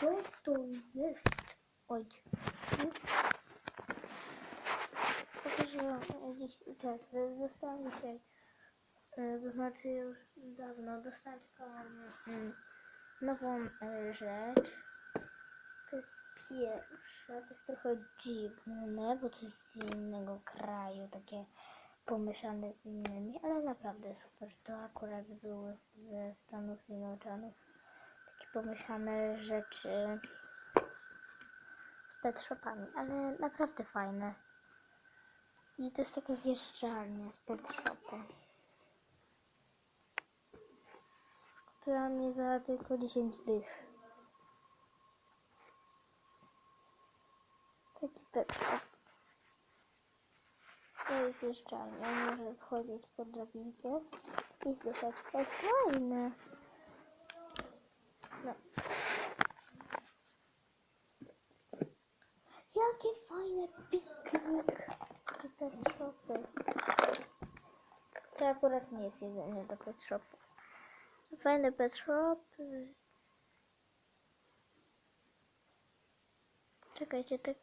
Co to jest? Oj. Pokażę dziś, dostałam dzisiaj. e, To znaczy już dawno dostałam taką mm, nową e, rzecz. To jest pierwsza, to jest trochę dziwne, bo to jest z innego kraju, takie pomieszane z innymi, ale naprawdę super. To akurat było ze Stanów Zjednoczonych. Takie pomieszane rzeczy z pet shopami, ale naprawdę fajne. I to jest taka zjeżdżalnia z pet shopu. Kupiłam mnie za tylko 10 dych. Taki pet shop. To jest zjeżdżalnia, może wchodzić po drabince i zdychać. To fajne. Jakie fajne piknik i pet shopy. To akurat nie jest jedzenie do pet shopu. Fajny pet shop. Czekajcie, tak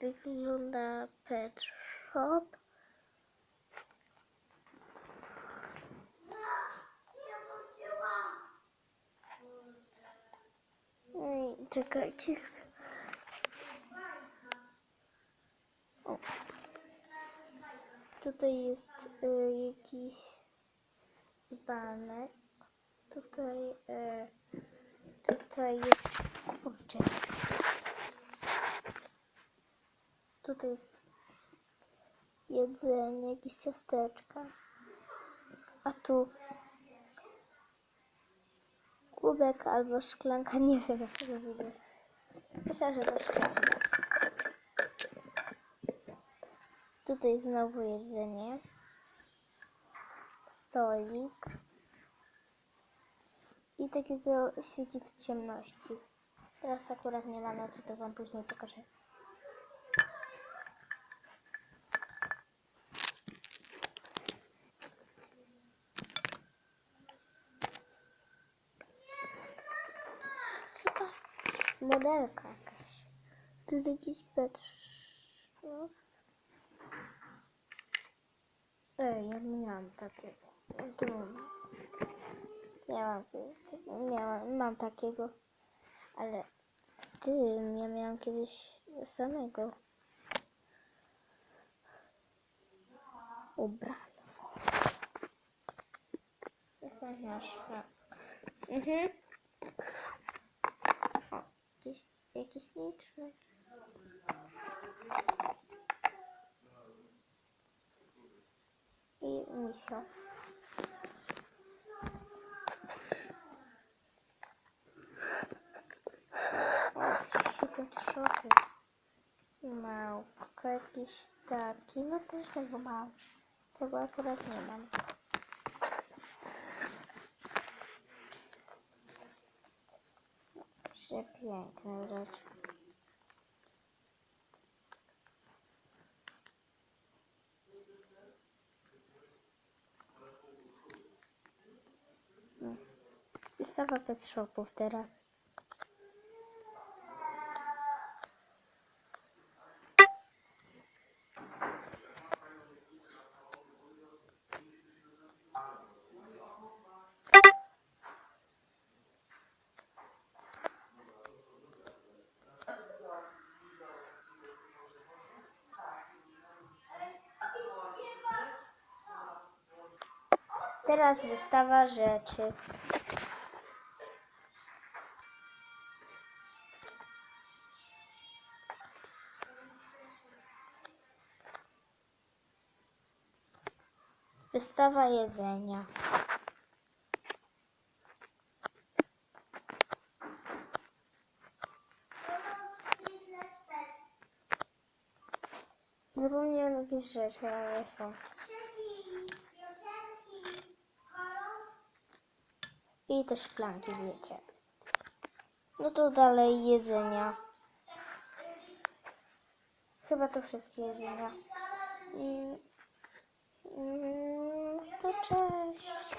wygląda pet shop. Ej, czekajcie. O. Tutaj jest y, jakiś dzbanek. Tutaj, y, tutaj jest, kurczę. Tutaj jest jedzenie, jakieś ciasteczka. A tu kubek albo szklanka, nie wiem jak to widać. Myślę, że to szklanka. Tutaj znowu jedzenie. Stolik. I takie co świeci w ciemności. Teraz akurat nie ma nocy, to wam później pokażę. Modelka jakaś. To jest jakiś pet shop. Ej, ja miałam takiego. Tu mam. Ja mam, miałam, mam takiego, ale tym ja miałam kiedyś samego ubrano. Jak masz? Mhm. O, jakiś, jakiś liczny. I misio. O, trzy pet Małpka jakiś taki, no też tego mam. Tego akurat nie mam. Przepiękne rzeczy. No. Wystawa pet shopów teraz. Teraz wystawa rzeczy. Wystawa jedzenia. Zapomniałem jakieś rzeczy, ale są. I te szklanki, wiecie. No to dalej jedzenia. Chyba to wszystkie jedzenia. Mm, mm, to cześć.